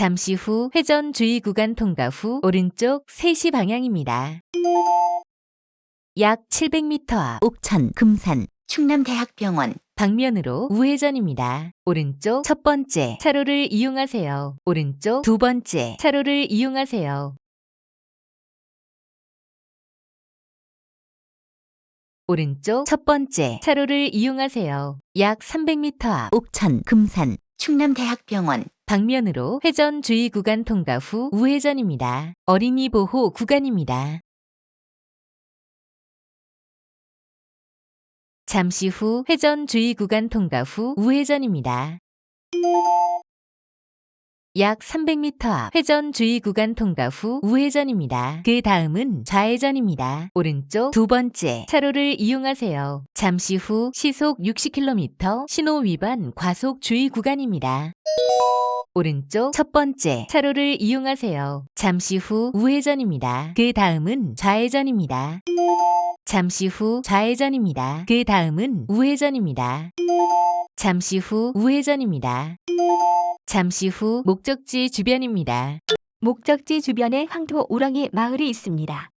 잠시 후 회전 주의 구간 통과 후 오른쪽 3시 방향입니다. 약 700m 앞 옥천, 금산, 충남대학병원, 방면으로 우회전입니다. 오른쪽 첫 번째 차로를 이용하세요. 오른쪽 두 번째 차로를 이용하세요. 오른쪽 첫 번째 차로를 이용하세요. 약 300m 앞 옥천, 금산, 충남대학병원, 방면으로 회전 주의 구간 통과 후 우회전입니다. 어린이 보호 구간입니다. 잠시 후 회전 주의 구간 통과 후 우회전입니다. 약 300m 앞 회전 주의 구간 통과 후 우회전입니다. 그 다음은 좌회전입니다. 오른쪽 두 번째 차로를 이용하세요. 잠시 후 시속 60km 신호 위반 과속 주의 구간입니다. 오른쪽 첫 번째 차로를 이용하세요. 잠시 후 우회전입니다. 그 다음은 좌회전입니다. 잠시 후 좌회전입니다. 그 다음은 우회전입니다. 잠시 후 우회전입니다. 잠시 후 목적지 주변입니다. 목적지 주변에 황토 우렁이 마을이 있습니다.